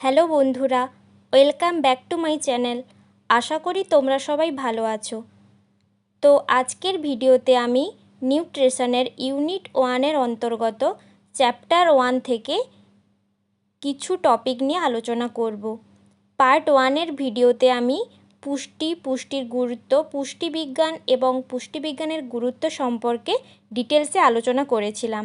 Hello বন্ধুরা, welcome back to my channel. আশা করি তোমরা সবাই ভালো আছো। তো আজকের ভিডিওতে আমি নিউট্রিশনের ইউনিট ওয়ানের অন্তর্গত চ্যাপ্টার ওয়ান থেকে কিছু টপিক নিয়ে আলোচনা করব। পার্ট ওয়ানের ভিডিওতে আমি পুষ্টি, পুষ্টির গুরুত্ব, পুষ্টিবিজ্ঞান এবং পুষ্টিবিজ্ঞানের গুরুত্ব সম্পর্কে ডিটেলসে আলোচনা করেছিলাম।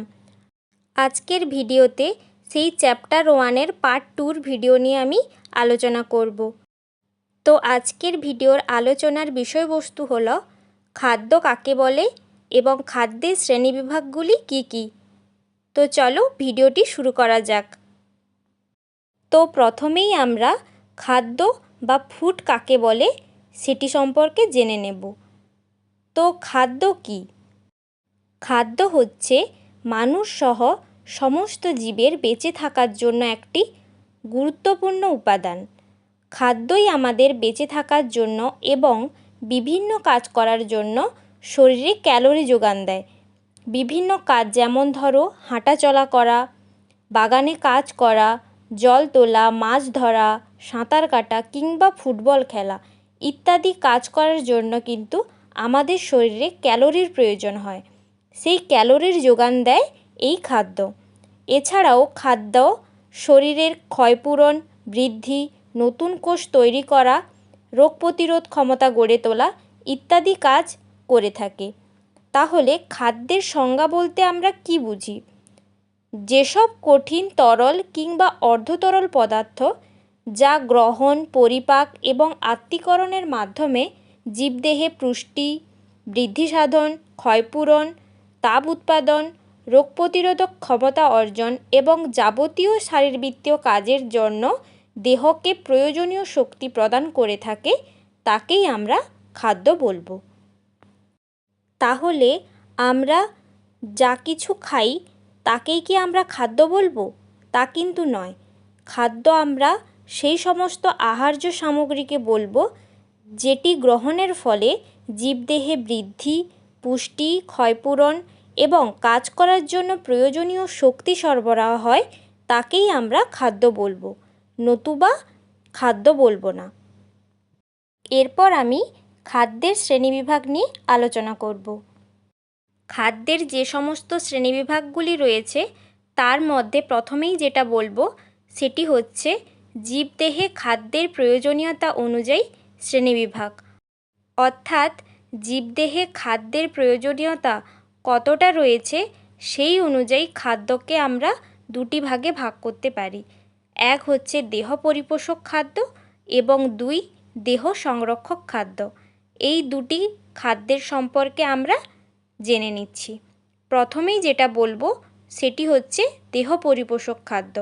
আজকের ভিডিওতে সেই চ্যাপ্টার ওয়ানের পার্ট টুর ভিডিও নিয়ে আমি আলোচনা করব। তো আজকের ভিডিওর আলোচনার বিষয়বস্তু হলো, খাদ্য কাকে বলে এবং খাদ্যের শ্রেণীবিভাগগুলি কি কি? তো চলো ভিডিওটি শুরু করা যাক। তো প্রথমেই আমরা খাদ্য বা ফুড কাকে বলে সেটি সম্পর্কে জেনে নেব। তো খাদ্য কি? খাদ্য হচ্ছে মানুষসহ সমস্ত জীবের বেঁচে থাকার জন্য একটি গুরুত্বপূর্ণ উপাদান। খাদ্যই আমাদের বেঁচে থাকার জন্য এবং বিভিন্ন কাজ করার জন্য শরীরে ক্যালোরি যোগান দেয়। বিভিন্ন কাজ যেমন ধরো হাঁটাচলা করা, বাগানে কাজ করা, জল তোলা, মাছ ধরা, সাঁতার কাটা কিংবা ফুটবল খেলা ইত্যাদি কাজ করার জন্য কিন্তু আমাদের শরীরে ক্যালোরির প্রয়োজন হয়। সেই ক্যালোরির যোগান দেয় এই খাদ্য। এছাড়াও খাদ্য, শরীরের ক্ষয়পূরণ বৃদ্ধি, নতুন কোষ তৈরি করা, রোগ প্রতিরোধ ক্ষমতা গড়ে তোলা ইত্যাদি কাজ করে থাকে। তাহলে খাদ্যের সংজ্ঞা বলতে আমরা কি বুঝি? যেসব কঠিন তরল কিংবা অর্ধতরল পদার্থ যা গ্রহণ, পরিপাক এবং আত্তীকরণের মাধ্যমে জীবদেহে পুষ্টি বৃদ্ধি সাধন ক্ষয়পূরণ, তাপ উৎপাদন রোগ প্রতিরোধক ক্ষমতা অর্জন এবং যাবতীয় শারীরবৃত্তীয় কাজের জন্য দেহকে প্রয়োজনীয় শক্তি প্রদান করে থাকে, তাকেই আমরা খাদ্য বলব। তাহলে আমরা যা কিছু খাই, তাকেই কি আমরা খাদ্য বলব? তা কিন্তু নয়। খাদ্য আমরা সেই সমস্ত আহার্য সামগ্রীকে বলব, যেটি গ্রহণের ফলে জীবদেহে বৃদ্ধি, পুষ্টি, ক্ষয়পূরণ এবং কাজ করার জন্য প্রয়োজনীয় শক্তি সরবরাহ হয়, তাকেই আমরা খাদ্য বলব। নতুবা খাদ্য বলব না। এরপর আমি খাদ্যের শ্রেণীবিভাগ নিয়ে আলোচনা করব। খাদ্যের যে সমস্ত শ্রেণীবিভাগগুলি রয়েছে, তার মধ্যে প্রথমেই যেটা বলব, সেটি হচ্ছে জীবদেহে খাদ্যের প্রয়োজনীয়তা অনুযায়ী শ্রেণীবিভাগ। অর্থাৎ জীবদেহে খাদ্যের প্রয়োজনীয়তা কতটা রয়েছে, সেই অনুযায়ী খাদ্যকে আমরা দুটি ভাগে ভাগ করতে পারি। এক হচ্ছে দেহ পরিপোষক খাদ্য এবং দুই দেহ সংরক্ষক খাদ্য। এই দুটি খাদ্যের সম্পর্কে আমরা জেনে নিচ্ছি। প্রথমেই যেটা বলব, সেটি হচ্ছে দেহ পরিপোষক খাদ্য।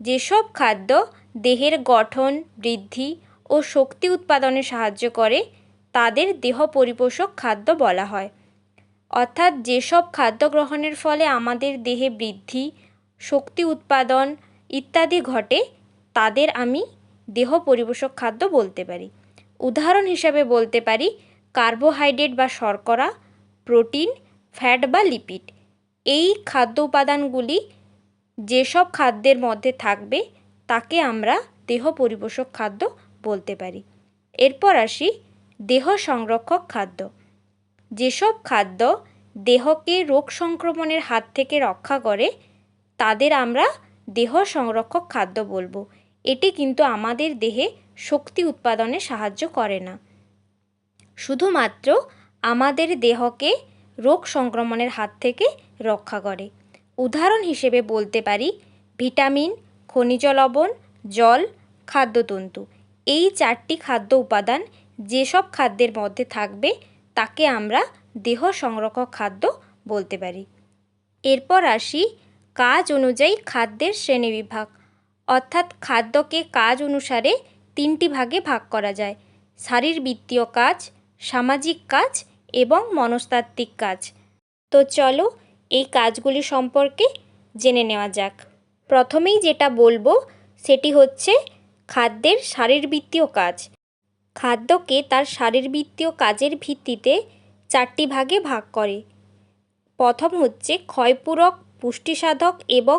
যেসব খাদ্য দেহের গঠন, বৃদ্ধি ও শক্তি উৎপাদনে সাহায্য করে, তাদের দেহ পরিপোষক খাদ্য বলা হয়। অর্থাৎ যেসব খাদ্য গ্রহণের ফলে আমাদের দেহে বৃদ্ধি, শক্তি উৎপাদন ইত্যাদি ঘটে, তাদের আমি দেহ পরিপোষক খাদ্য বলতে পারি। উদাহরণ হিসাবে বলতে পারি, কার্বোহাইড্রেট বা শর্করা, প্রোটিন, ফ্যাট বা লিপিড। এই খাদ্য উপাদানগুলি যেসব খাদ্যের মধ্যে থাকবে, তাকে আমরা দেহ পরিপোষক খাদ্য বলতে পারি। এরপর আসি দেহ সংরক্ষক খাদ্য। যেসব খাদ্য দেহকে রোগ সংক্রমণের হাত থেকে রক্ষা করে, তাদের আমরা দেহ সংরক্ষক খাদ্য বলব। এটি কিন্তু আমাদের দেহে শক্তি উৎপাদনে সাহায্য করে না। শুধুমাত্র আমাদের দেহকে রোগ সংক্রমণের হাত থেকে রক্ষা করে। উদাহরণ হিসেবে বলতে পারি, ভিটামিন, খনিজ লবণ, জল, খাদ্যতন্তু। এই চারটি খাদ্য উপাদান যেসব খাদ্যের মধ্যে থাকবে তাকে আমরা দেহ সংরক্ষক খাদ্য বলতে পারি। এরপর আসি কাজ অনুযায়ী খাদ্যের শ্রেণীবিভাগ অর্থাৎ খাদ্যকে কাজ অনুসারে তিনটি ভাগে ভাগ করা যায়। শারীরবৃত্তীয় কাজ, সামাজিক কাজ এবং মনস্তাত্ত্বিক কাজ। তো চলো এই কাজগুলি সম্পর্কে জেনে নেওয়া যাক। প্রথমেই যেটা বলব সেটি হচ্ছে খাদ্যের শারীরবৃত্তীয় কাজ। খাদ্যকে তার শারীরবৃত্তীয় কাজের ভিত্তিতে চারটি ভাগে ভাগ করে। প্রথম হচ্ছে ক্ষয়পূরক, পুষ্টিসাধক এবং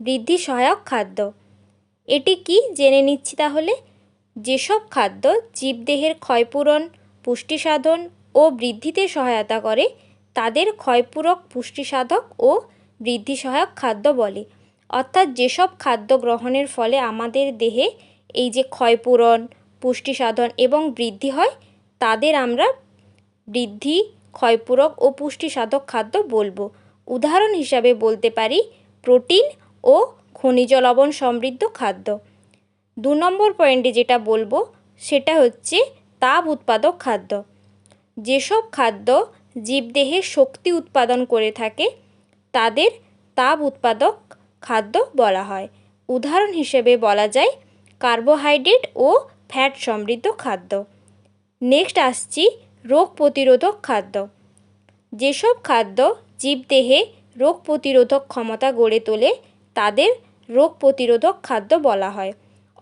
বৃদ্ধি সহায়ক খাদ্য। এটি কি জেনে নিচ্ছি তাহলে? যেসব খাদ্য জীবদেহের ক্ষয়পূরণ, পুষ্টিসাধন ও বৃদ্ধিতে সহায়তা করে, তাদের ক্ষয়পূরক, পুষ্টিসাধক ও বৃদ্ধি সহায়ক খাদ্য বলে। অর্থাৎ যেসব খাদ্য গ্রহণের ফলে আমাদের দেহে এই যে ক্ষয়পূরণ পুষ্টিসাধন এবং বৃদ্ধি হয়, তাদের আমরা বৃদ্ধি, ক্ষয়পূরক ও পুষ্টিসাধক খাদ্য বলব। উদাহরণ হিসাবে বলতে পারি, প্রোটিন ও খনিজ লবণ সমৃদ্ধ খাদ্য। দু নম্বর পয়েন্টে যেটা বলব, সেটা হচ্ছে তাপ উৎপাদক খাদ্য। যেসব খাদ্য জীবদেহে শক্তি উৎপাদন করে থাকে, তাদের তাপ উৎপাদক খাদ্য বলা হয়। উদাহরণ হিসেবে বলা যায়, কার্বোহাইড্রেট ও ফ্যাট সমৃদ্ধ খাদ্য। নেক্সট আসছি রোগ প্রতিরোধক খাদ্য। যেসব খাদ্য জীবদেহে রোগ প্রতিরোধক ক্ষমতা গড়ে তোলে, তাদের রোগ প্রতিরোধক খাদ্য বলা হয়।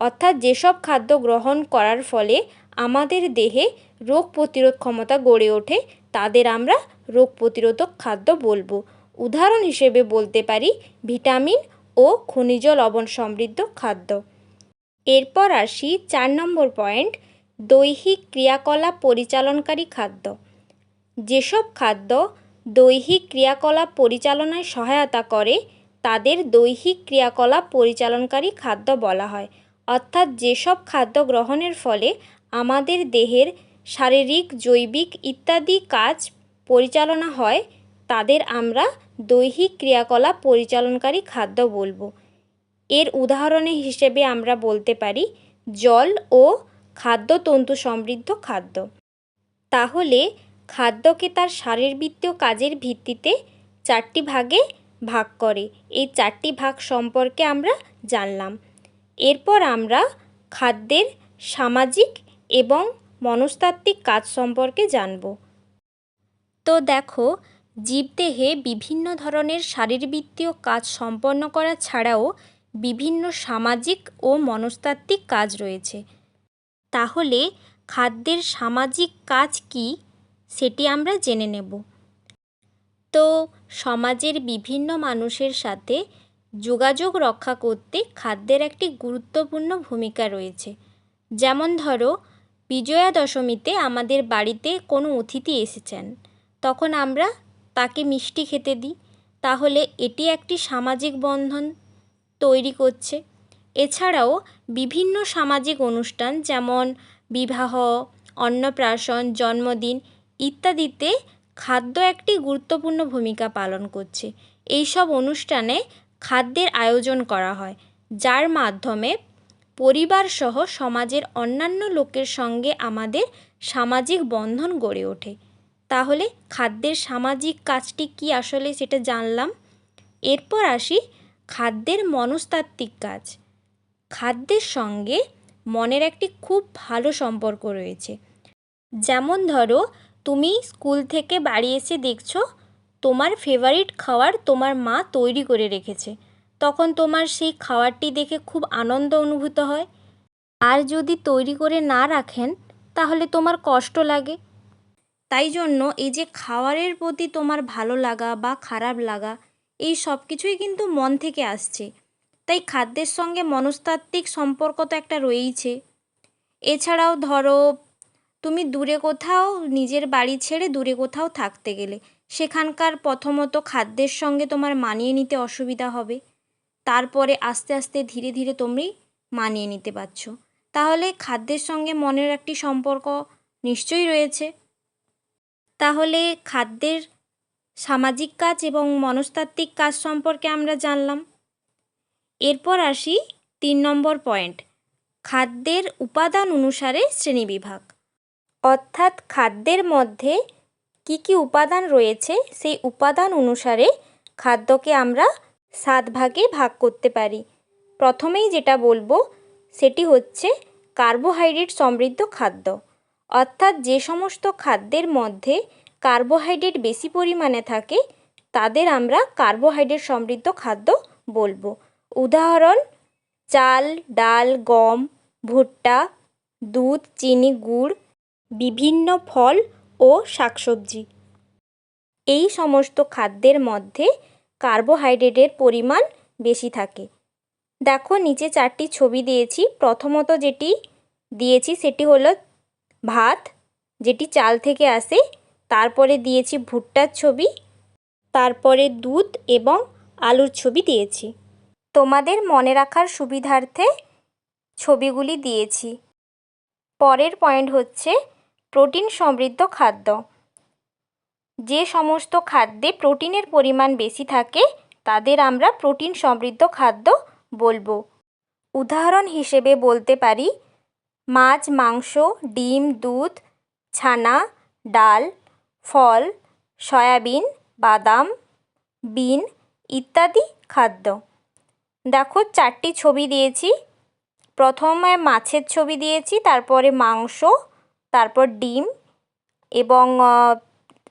অর্থাৎ যেসব খাদ্য গ্রহণ করার ফলে আমাদের দেহে রোগ প্রতিরোধ ক্ষমতা গড়ে ওঠে, তাদের আমরা রোগ প্রতিরোধক খাদ্য বলব। উদাহরণ হিসেবে বলতে পারি ভিটামিন ও খনিজ লবণ সমৃদ্ধ খাদ্য। এরপর আসি চার নম্বর পয়েন্ট, দৈহিক ক্রিয়াকলাপ পরিচালনকারী খাদ্য। যেসব খাদ্য দৈহিক ক্রিয়াকলাপ পরিচালনায় সহায়তা করে, তাদের দৈহিক ক্রিয়াকলাপ পরিচালনকারী খাদ্য বলা হয়। অর্থাৎ যেসব খাদ্য গ্রহণের ফলে আমাদের দেহের শারীরিক, জৈবিক ইত্যাদি কাজ পরিচালনা হয়, তাদের আমরা দৈহিক ক্রিয়াকলাপ পরিচালনকারী খাদ্য বলব। এর উদাহরণে হিসেবে আমরা বলতে পারি জল ও খাদ্যতন্তু সমৃদ্ধ খাদ্য। তাহলে খাদ্যকে তার শারীরবৃত্তীয় কাজের ভিত্তিতে চারটি ভাগে ভাগ করে। এই চারটি ভাগ সম্পর্কে আমরা জানলাম। এরপর আমরা খাদ্যের সামাজিক এবং মনস্তাত্ত্বিক কাজ সম্পর্কে জানব। তো দেখো, জীবদেহে বিভিন্ন ধরনের শারীরবৃত্তীয় কাজ সম্পন্ন করা ছাড়াও বিভিন্ন সামাজিক ও মনস্তাত্ত্বিক কাজ রয়েছে। তাহলে খাদ্যের সামাজিক কাজ কী সেটি আমরা জেনে নেব। তো সমাজের বিভিন্ন মানুষের সাথে যোগাযোগ রক্ষা করতে খাদ্যের একটি গুরুত্বপূর্ণ ভূমিকা রয়েছে। যেমন ধরো, বিজয়া দশমীতে আমাদের বাড়িতে কোনো অতিথি এসেছেন। তখন আমরা তাকে মিষ্টি খেতে দিই। তাহলে এটি একটি সামাজিক বন্ধন তৈরি করছে। এছাড়াও বিভিন্ন সামাজিক অনুষ্ঠান যেমন বিবাহ, অন্নপ্রাশন, জন্মদিন ইত্যাদিতে খাদ্য একটি গুরুত্বপূর্ণ ভূমিকা পালন করছে। এইসব অনুষ্ঠানে খাদ্যের আয়োজন করা হয়, যার মাধ্যমে পরিবারসহ সমাজের অন্যান্য লোকের সঙ্গে আমাদের সামাজিক বন্ধন গড়ে ওঠে। তাহলে খাদ্যের সামাজিক কাজটি কী আসলে সেটা জানলাম। এরপর আসি খাদ্যের মনস্তাত্ত্বিক কাজ। খাদ্যের সঙ্গে মনের একটি খুব ভালো সম্পর্ক রয়েছে। যেমন ধরো, তুমি স্কুল থেকে বাড়ি এসে দেখছ, তোমার ফেভারিট খাবার তোমার মা তৈরি করে রেখেছে। তখন তোমার সেই খাবারটি দেখে খুব আনন্দ অনুভূত হয়। আর যদি তৈরি করে না রাখেন, তাহলে তোমার কষ্ট লাগে। তাই জন্য এই যে খাবারের প্রতি তোমার ভালো লাগা বা খারাপ লাগা এই সব কিছুই কিন্তু মন থেকে আসছে। তাই খাদ্যের সঙ্গে মনস্তাত্ত্বিক সম্পর্ক তো একটা রয়েইছে। এছাড়াও ধরো, তুমি দূরে কোথাও নিজের বাড়ি ছেড়ে দূরে কোথাও থাকতে গেলে, সেখানকার প্রথমত খাদ্যের সঙ্গে তোমার মানিয়ে নিতে অসুবিধা হবে। তারপরে আস্তে আস্তে ধীরে ধীরে তুমি মানিয়ে নিতে পারছ। তাহলে খাদ্যের সঙ্গে মনের একটি সম্পর্ক নিশ্চয়ই রয়েছে। তাহলে খাদ্যের সামাজিক কাজ এবং মনস্তাত্ত্বিক কাজ সম্পর্কে আমরা জানলাম। এরপর আসি তিন নম্বর পয়েন্ট, খাদ্যের উপাদান অনুসারে শ্রেণীবিভাগ অর্থাৎ খাদ্যের মধ্যে কী কী উপাদান রয়েছে, সেই উপাদান অনুসারে খাদ্যকে আমরা সাত ভাগে ভাগ করতে পারি। প্রথমেই যেটা বলব, সেটি হচ্ছে কার্বোহাইড্রেট সমৃদ্ধ খাদ্য। অর্থাৎ যে সমস্ত খাদ্যের মধ্যে কার্বোহাইড্রেট বেশি পরিমাণে থাকে, তাদের আমরা কার্বোহাইড্রেট সমৃদ্ধ খাদ্য বলব। উদাহরণ, চাল, ডাল, গম, ভুট্টা, দুধ, চিনি, গুড়, বিভিন্ন ফল ও শাকসবজি। এই সমস্ত খাদ্যের মধ্যে কার্বোহাইড্রেটের পরিমাণ বেশি থাকে। দেখো, নিচে চারটি ছবি দিয়েছি। প্রথমত যেটি দিয়েছি, সেটি হলো ভাত, যেটি চাল থেকে আসে তারপরে দিয়েছি ভুট্টার ছবি, তারপরে দুধ এবং আলুর ছবি দিয়েছি। তোমাদের মনে রাখার সুবিধার্থে ছবিগুলি দিয়েছি। পরের পয়েন্ট হচ্ছে প্রোটিন সমৃদ্ধ খাদ্য। যে সমস্ত খাদ্যে প্রোটিনের পরিমাণ বেশি থাকে, তাদের আমরা প্রোটিন সমৃদ্ধ খাদ্য বলব। উদাহরণ হিসেবে বলতে পারি, মাছ, মাংস, ডিম, দুধ, ছানা, ডাল ফল, সয়াবিন, বাদাম, বিন ইত্যাদি খাদ্য। দেখো, চারটি ছবি দিয়েছি। প্রথমে মাছের ছবি দিয়েছি, তারপরে মাংস, তারপর ডিম এবং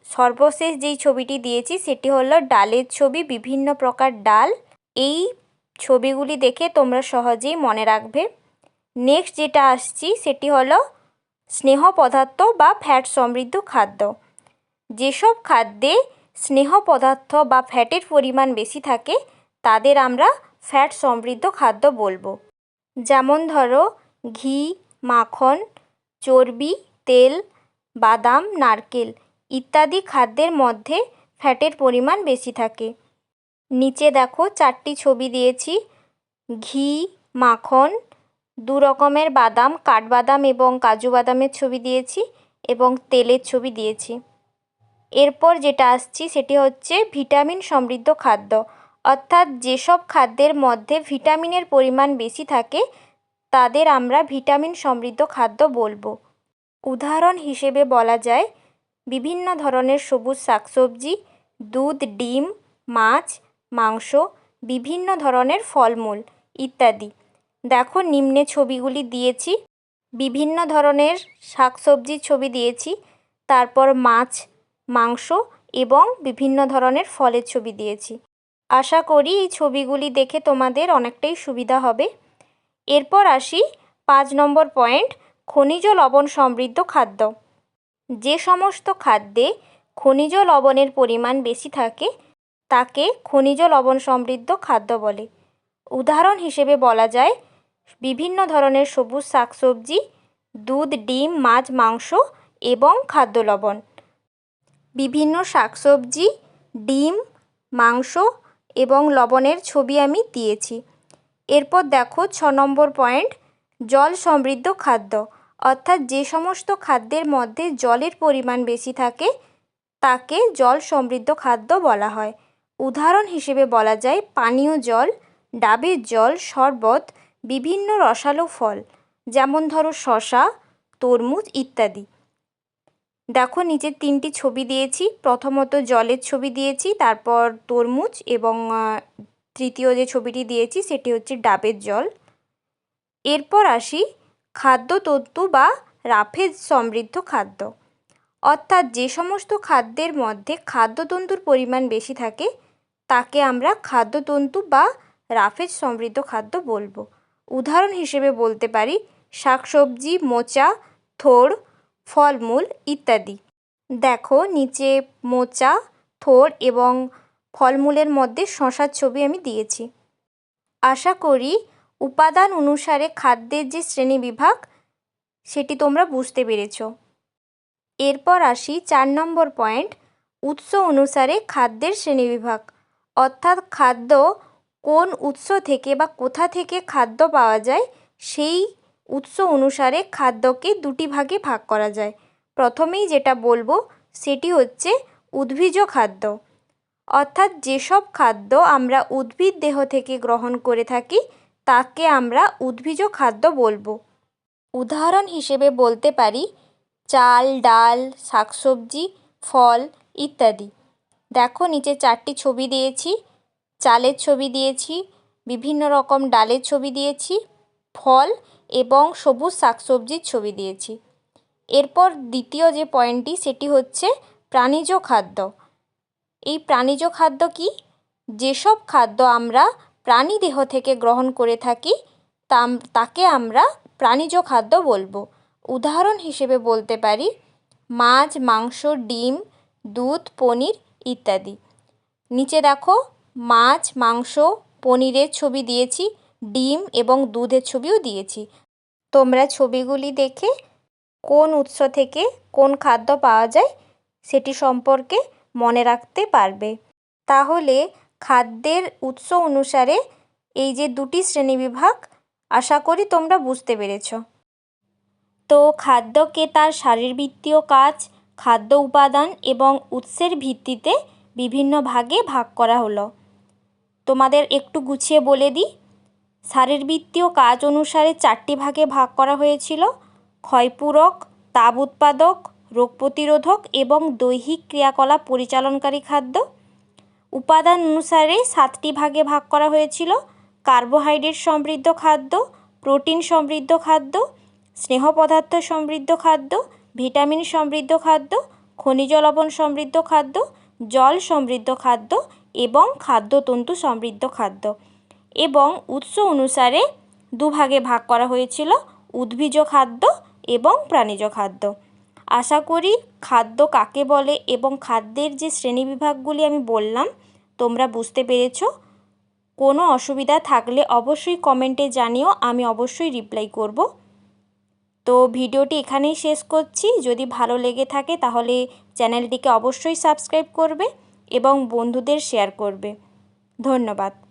সর্বশেষ যেই ছবিটি দিয়েছি সেটি হলো ডালের ছবি, বিভিন্ন প্রকার ডাল। এই ছবিগুলি দেখে তোমরা সহজেই মনে রাখবে। নেক্সট যেটা আসছি সেটি হলো স্নেহ পদার্থ বা ফ্যাট সমৃদ্ধ খাদ্য। যেসব খাদ্যে স্নেহ পদার্থ বা ফ্যাটের পরিমাণ বেশি থাকে, তাদের আমরা ফ্যাট সমৃদ্ধ খাদ্য বলব। যেমন ধরো, ঘি, মাখন, চর্বি, তেল, বাদাম, নারকেল ইত্যাদি খাদ্যের মধ্যে ফ্যাটের পরিমাণ বেশি থাকে। নিচে দেখো চারটি ছবি দিয়েছি। ঘি, মাখন, দু রকমের বাদাম, কাঠবাদাম এবং কাজু বাদামের ছবি দিয়েছি এবং তেলের ছবি দিয়েছি। এরপর যেটা আসছি সেটি হচ্ছে ভিটামিন সমৃদ্ধ খাদ্য। অর্থাৎ যেসব খাদ্যের মধ্যে ভিটামিনের পরিমাণ বেশি থাকে, তাদের আমরা ভিটামিন সমৃদ্ধ খাদ্য বলব। উদাহরণ হিসেবে বলা যায়, বিভিন্ন ধরনের সবুজ শাকসবজি, দুধ, ডিম, মাছ, মাংস, বিভিন্ন ধরনের ফলমূল ইত্যাদি। দেখো নিম্নে ছবিগুলি দিয়েছি, বিভিন্ন ধরনের শাকসবজির ছবি দিয়েছি, তারপর মাছ মাংস এবং বিভিন্ন ধরনের ফলের ছবি দিয়েছি। আশা করি এই ছবিগুলি দেখে তোমাদের অনেকটাই সুবিধা হবে। এরপর আসি পাঁচ নম্বর পয়েন্ট, খনিজ লবণ সমৃদ্ধ খাদ্য। যে সমস্ত খাদ্যে খনিজ লবণের পরিমাণ বেশি থাকে, তাকে খনিজ লবণ সমৃদ্ধ খাদ্য বলে। উদাহরণ হিসেবে বলা যায়, বিভিন্ন ধরনের সবুজ শাকসবজি, দুধ, ডিম, মাছ, মাংস এবং খাদ্য লবণ। বিভিন্ন শাকসবজি, ডিম, মাংস এবং লবণের ছবি আমি দিয়েছি। এরপর দেখো ছ নম্বর পয়েন্ট, জল সমৃদ্ধ খাদ্য। অর্থাৎ যে সমস্ত খাদ্যের মধ্যে জলের পরিমাণ বেশি থাকে, তাকে জল সমৃদ্ধ খাদ্য বলা হয়। উদাহরণ হিসেবে বলা যায় পানীয় জল, ডাবের জল, শরবত, বিভিন্ন রসালো ফল, যেমন ধরো শশা তরমুজ ইত্যাদি। দেখো নিচে তিনটি ছবি দিয়েছি। প্রথমত জলের ছবি দিয়েছি, তারপর তরমুজ এবং তৃতীয় যে ছবিটি দিয়েছি সেটি হচ্ছে ডাবের জল। এরপর আসি খাদ্য খাদ্যতন্তু বা রাফেজ সমৃদ্ধ খাদ্য। অর্থাৎ যে সমস্ত খাদ্যের মধ্যে খাদ্যতন্তুর পরিমাণ বেশি থাকে, তাকে আমরা খাদ্যতন্তু বা রাফেজ সমৃদ্ধ খাদ্য বলব। উদাহরণ হিসেবে বলতে পারি শাকসবজি, মোচা, থোড় ফলমূল ইত্যাদি। দেখো, নিচে মোচা থোড় এবং ফলমূলের মধ্যে শশার ছবি আমি দিয়েছি। আশা করি উপাদান অনুসারে খাদ্যের যে শ্রেণি বিভাগ, সেটি তোমরা বুঝতে পেরেছ। এরপর আসি চার নম্বর পয়েন্ট, উৎস অনুসারে খাদ্যের শ্রেণীবিভাগ অর্থাৎ খাদ্য কোন উৎস থেকে বা কোথা থেকে খাদ্য পাওয়া যায়, সেই উৎস অনুসারে খাদ্যকে দুটি ভাগে ভাগ করা যায়। প্রথমেই যেটা বলব, সেটি হচ্ছে উদ্ভিজ খাদ্য। অর্থাৎ যেসব খাদ্য আমরা উদ্ভিদ দেহ থেকে গ্রহণ করে থাকি, তাকে আমরা উদ্ভিজ খাদ্য বলব। উদাহরণ হিসেবে বলতে পারি, চাল, ডাল, শাকসবজি, ফল ইত্যাদি। দেখো, নিচে চারটি ছবি দিয়েছি। চালের ছবি দিয়েছি, বিভিন্ন রকম ডালের ছবি দিয়েছি। ফল এবং সবুজ শাকসবজির ছবি দিয়েছি। এরপর দ্বিতীয় যে পয়েন্টটি, সেটি হচ্ছে প্রাণীজ খাদ্য। এই প্রাণীজ খাদ্য কি? যেসব খাদ্য আমরা প্রাণী দেহ থেকে গ্রহণ করে থাকি তা তাকে আমরা প্রাণীজ খাদ্য বলব। উদাহরণ হিসেবে বলতে পারি, মাছ, মাংস, ডিম, দুধ, পনির ইত্যাদি। নিচে দেখো, মাছ, মাংস, পনিরের ছবি দিয়েছি। ডিম এবং দুধের ছবিও দিয়েছি। তোমরা ছবিগুলি দেখে কোন উৎস থেকে কোন খাদ্য পাওয়া যায় সেটি সম্পর্কে মনে রাখতে পারবে। তাহলে খাদ্যের উৎস অনুসারে এই যে দুটি শ্রেণীবিভাগ আশা করি তোমরা বুঝতে পেরেছ। তো খাদ্যকে তার শারীরবৃত্তীয় কাজ, খাদ্য উপাদান এবং উৎসের ভিত্তিতে বিভিন্ন ভাগে ভাগ করা হলো। তোমাদের একটু গুছিয়ে বলে দিই। শারীরবৃত্তীয় কাজ অনুসারে চারটি ভাগে ভাগ করা হয়েছিল, ক্ষয়পূরক, তাপ উৎপাদক, রোগ প্রতিরোধক এবং দৈহিক ক্রিয়াকলাপ পরিচালনকারী খাদ্য। উপাদান অনুসারে সাতটি ভাগে ভাগ করা হয়েছিল, কার্বোহাইড্রেট সমৃদ্ধ খাদ্য, প্রোটিন সমৃদ্ধ খাদ্য, স্নেহ পদার্থ সমৃদ্ধ খাদ্য, ভিটামিন সমৃদ্ধ খাদ্য, খনিজ লবণ সমৃদ্ধ খাদ্য, জল সমৃদ্ধ খাদ্য এবং খাদ্যতন্তু সমৃদ্ধ খাদ্য। এবং উৎস অনুসারে দুভাগে ভাগ করা হয়েছিল, উদ্ভিজ খাদ্য এবং প্রাণীজ খাদ্য। আশা করি খাদ্য কাকে বলে এবং খাদ্যের যে শ্রেণীবিভাগগুলি আমি বললাম, তোমরা বুঝতে পেরেছ। কোনো অসুবিধা থাকলে অবশ্যই কমেন্টে জানিও, আমি অবশ্যই রিপ্লাই করব। তো ভিডিওটি এখানেই শেষ করছি। যদি ভালো লেগে থাকে তাহলে চ্যানেলটিকে অবশ্যই সাবস্ক্রাইব করবে এবং বন্ধুদের শেয়ার করবে। ধন্যবাদ।